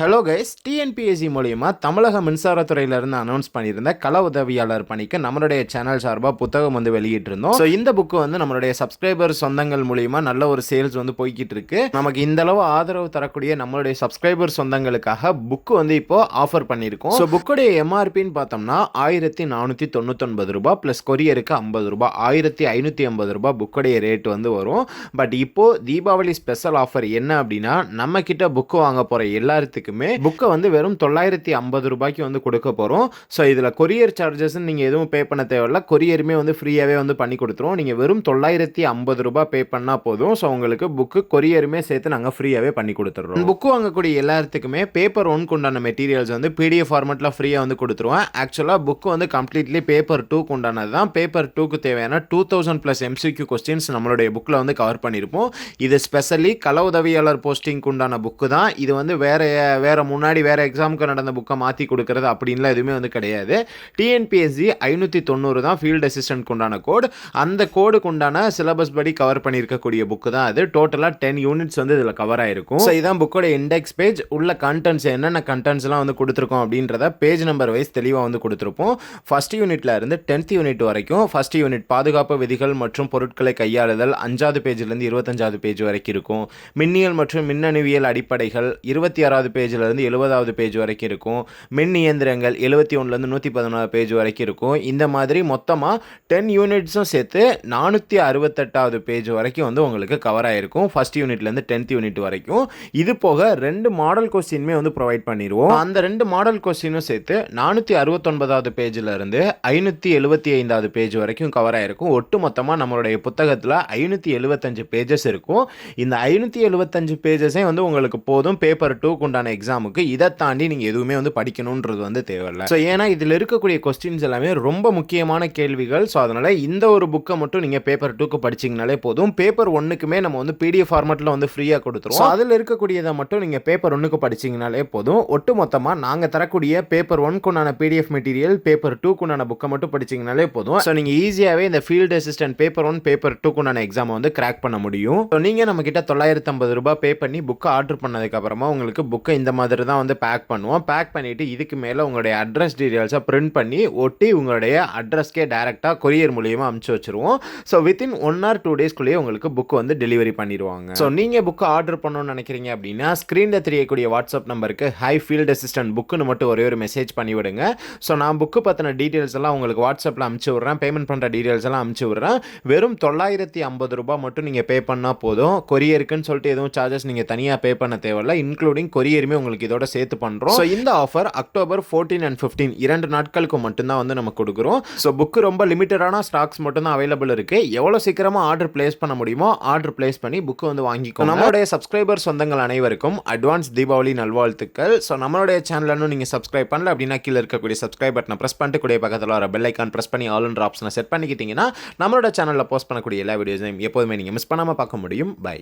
Hello guys TNPSC மூலயமா தமிழக மின்சாரத்துறையிலிருந்து announce பண்ணியிருந்த கள உதவியாளர் பணிக்கு நம்மளுடைய சேனல் சார்பாக புத்தகம் வந்து வெளியிட்டிருந்தோம். ஸோ இந்த புக்கு வந்து நம்மளுடைய சப்ஸ்கிரைபர் சொந்தங்கள் மூலியமாக நல்ல ஒரு சேல்ஸ் வந்து போய்கிட்டு இருக்கு நமக்கு இந்த அளவு ஆதரவு தரக்கூடிய நம்மளுடைய சப்ஸ்கிரைபர் சொந்தங்களுக்காக புக்கு வந்து இப்போ ஆஃபர் பண்ணியிருக்கோம். ஸோ புக்குடைய எம்ஆர்பின்னு பார்த்தோம்னா ஆயிரத்தி நானூற்றி தொண்ணூத்தொன்பது ரூபாய் ப்ளஸ் கொரியருக்கு ஐம்பது ரூபாய் ஆயிரத்தி ஐநூற்றி ஐம்பது ரூபாய் புக்குடைய ரேட் வந்து வரும். பட் இப்போது தீபாவளி ஸ்பெஷல் ஆஃபர் என்ன அப்படின்னா நம்ம கிட்ட புக்கு வாங்க போகிற எல்லாத்துக்கும் புக்கை வந்து வெறும் தொள்ளாயிரத்தி ஐம்பது ரூபாய்க்கு வந்து கொடுக்க போகிறோம் ஸோ இதில் கொரியர் சார்ஜஸ் நீங்கள் எதுவும் பே பண்ண தேவையில்ல. கொரியருமே வந்து ஃப்ரீயாகவே வந்து பண்ணி கொடுத்துருவோம். நீங்கள் வெறும் தொள்ளாயிரத்தி ஐம்பது ரூபாய் பே பண்ணால் போதும். ஸோ உங்களுக்கு புக்கு கொரியருமே சேர்த்து நாங்கள் ஃப்ரீயாகவே பண்ணி கொடுத்துட்றோம். புக்கு வாங்கக்கூடிய எல்லாத்துக்குமே பேப்பர் ஒன்க்கு உண்டான மெட்டீரியல்ஸ் வந்து பிடிஎஃப் ஃபார்மெட்டில் ஃப்ரீயாக வந்து கொடுத்துருவேன் ஆக்சுவலாக புக்கு வந்து கம்ப்ளீட்லி பேப்பர் டூக்கு உண்டானது தான். பேப்பர் டூக்கு தேவையான two thousand plus MCQ questions நம்மளுடைய புக்கில் வந்து கவர் பண்ணியிருப்போம். இது ஸ்பெஷலி கள உதவியாளர் போஸ்டிங்க்கு உண்டான புக்கு தான். இது வந்து வேற வேறு முன்னாடி வேறு எக்ஸாமுக்கு நடந்த புக்கை மாற்றி கொடுக்கறது அப்படின்லாம் எதுவுமே வந்து கிடையாது. டிஎன்பிஎஸ்சி ஐநூற்றி தொண்ணூறு தான் ஃபீல்டு அசிஸ்டன்ட் உண்டான கோடு அந்த கோடுக்கு உண்டான சிலபஸ் படி கவர் பண்ணியிருக்கக்கூடிய புக்கு தான் அது. டோட்டலாக டென் யூனிட்ஸ் வந்து இதில் கவர் ஆயிருக்கும். ஸோ இதுதான் புக்கோட இண்டெக்ஸ் பேஜ் உள்ள கண்டென்ட்ஸ் என்னென்ன கண்டென்ட்ஸ்லாம் வந்து கொடுத்துருக்கோம் அப்படின்றத பேஜ் நம்பர் வைஸ் தெளிவாக வந்து கொடுத்துருப்போம். ஃபர்ஸ்ட் யூனிட்ல இருந்து டென்த் யூனிட் வரைக்கும் ஃபர்ஸ்ட் யூனிட் பாதுகாப்பு விதிகள் மற்றும் பொருட்களை கையாளுதல் அஞ்சாவது பேஜ்லேருந்து இருபத்தஞ்சாவது பேஜ் வரைக்கும் இருக்கும். மின்னியல் மற்றும் மின்னணுவியல் அடிப்படைகள் இருபத்தி ஆறாவது பேஜ் பேஜ்லேருந்து எழுபதாவது பேஜ் வரைக்கும் இருக்கும். மின் இயந்திரங்கள் எழுபத்தி ஒன்றுலேருந்து நூற்றி பதினொன்றாவது பேஜ் வரைக்கும் இருக்கும். இந்த மாதிரி மொத்தமாக டென் யூனிட்ஸும் சேர்த்து நானூற்றி அறுபத்தெட்டாவது பேஜ் வரைக்கும் வந்து உங்களுக்கு கவர் ஆகிருக்கும் ஃபஸ்ட் யூனிட்லேருந்து டென்த் யூனிட் வரைக்கும். இது போக ரெண்டு மாடல் கொஸ்டினுமே வந்து ப்ரொவைட் பண்ணிடுவோம் அந்த ரெண்டு மாடல் கொஸ்டினும் சேர்த்து நானூற்றி அறுபத்தொன்பதாவது பேஜில் இருந்து ஐநூற்றி எழுபத்தி ஐந்தாவது பேஜ் வரைக்கும் கவர் ஆகிருக்கும் ஒட்டு மொத்தமாக நம்மளுடைய புத்தகத்தில் ஐநூற்றி எழுபத்தஞ்சு பேஜஸ் இருக்கும். இந்த ஐநூற்றி எழுபத்தஞ்சு பேஜஸே வந்து உங்களுக்கு போதும். பேப்பர் டூக்கு உண்டான எக்ஸாமுக்கு இதை தாண்டி நீங்கள் எதுவுமே வந்து படிக்கணுன்றது வந்து தேவையில்லை. ஸோ ஏன்னா இதில் இருக்கக்கூடிய கொஸ்டின்ஸ் எல்லாமே ரொம்ப முக்கியமான கேள்விகள். ஸோ அதனால் இந்த ஒரு புக்கை மட்டும் நீங்கள் பேப்பர் டூக்கு படிச்சிங்கனாலே போதும். பேப்பர் ஒன்றுக்குமே நம்ம வந்து பிடிஎஃப் ஃபார்மெட்டில் வந்து ஃப்ரீயாக கொடுத்துருவோம். அதில் இருக்கக்கூடியதை மட்டும் நீங்கள் பேப்பர் ஒன்றுக்கு படிச்சிங்கனாலே போதும். ஒட்டு மொத்தமாக நாங்கள் தரக்கூடிய பேப்பர் ஒன்க்குண்டான பிடிஎஃப் மெட்டீரியல் பேப்பர் டூக்குண்டான புக்கை மட்டும் படிச்சிங்கனாலே போதும். ஸோ நீங்கள் ஈஸியாகவே இந்த field assistant paper one paper டூக்குண்டான எக்ஸாமை வந்து கிராக் பண்ண முடியும். ஸோ நீங்கள் நம்ம கிட்ட தொள்ளாயிரத்தி ஐம்பது ரூபாய் பே பண்ணி புக்கை ஆர்டர் பண்ணதுக்கப்புறமா உங்களுக்கு புக்கை இந்த மாதிரி தான் வந்து பேக் பண்ணுவோம். பேக் பண்ணிவிட்டு இதுக்கு மேலே உங்களுடைய அட்ரஸ் டீட்டெயில்ஸை பிரிண்ட் பண்ணி ஒட்டி உங்களுடைய அட்ரஸ்க்கே டேரெக்டாக கொரியர் மூலியமாக அமுச்சு வச்சுருவோம். So within one or two டேஸ்க்குள்ளேயே உங்களுக்கு புக் வந்து டெலிவரி பண்ணிடுவாங்க ஸோ நீங்கள் புக்கு ஆர்டர் பண்ணணும்னு நினைக்கிறீங்க அப்படின்னா ஸ்க்ரீனில் தெரியக்கூடிய வாட்ஸ்அப் நம்பருக்கு ஹை ஃபீல்டு அசிஸ்டன்ட் புக்குன்னு மட்டும் ஒரே ஒரு மெசேஜ் பண்ணிவிடுங்க. ஸோ நான் புக்கு பற்றின டீட்டெயில்ஸ் எல்லாம் உங்களுக்கு வாட்ஸ்அப்பில் அமுச்சு விட்றேன். பேமெண்ட் பண்ணுற டீட்டெயில்ஸ் எல்லாம் அமுச்சு விட்றேன். வெறும் தொள்ளாயிரத்தி ஐம்பது ரூபாய் மட்டும் நீங்கள் பே பண்ணால் போதும். கொரியருக்குன்னு சொல்லிட்டு எதுவும் சார்ஜஸ் நீங்கள் தனியாக பே பண்ண தேவையில்ல. இன்க்ளூடிங் கொரியர் கொரியருமே உங்களுக்கு இதோட சேர்த்து பண்ணுறோம் ஸோ இந்த offer October fourteen and fifteen இரண்டு நாட்களுக்கு மட்டும்தான் வந்து நம்ம கொடுக்குறோம். ஸோ புக்கு ரொம்ப லிமிட்டடான ஸ்டாக்ஸ் மட்டும் தான் அவைலபிள் இருக்கு. எவ்வளோ சீக்கிரமாக ஆர்டர் பிளேஸ் பண்ண முடியுமோ ஆர்டர் பிளேஸ் பண்ணி புக்கு வந்து வாங்கிக்கோ நம்மளுடைய சப்ஸ்கிரைபர் சொந்தங்கள் அனைவருக்கும் அட்வான்ஸ் தீபாவளி நல்வாழ்த்துக்கள். ஸோ நம்மளுடைய சேனலும் நீங்கள் சப்ஸ்கிரைப் பண்ணல அப்படின்னா கீழே இருக்கக்கூடிய சப்ஸ்கிரைப் பட்டனை ப்ரெஸ் பண்ணிட்டு கூடிய பக்கத்தில் வர பெல் ஐக்கான் ப்ரெஸ் பண்ணி ஆல்ன்ற ஆப்ஷனை செட் பண்ணிக்கிட்டீங்கன்னா நம்மளோட சேனலில் போஸ்ட் பண்ணக்கூடிய எல்லா வீடியோஸையும் எப்போதுமே நீங்கள் மிஸ் பண்ணாமல் பார்க்க முடியும். பை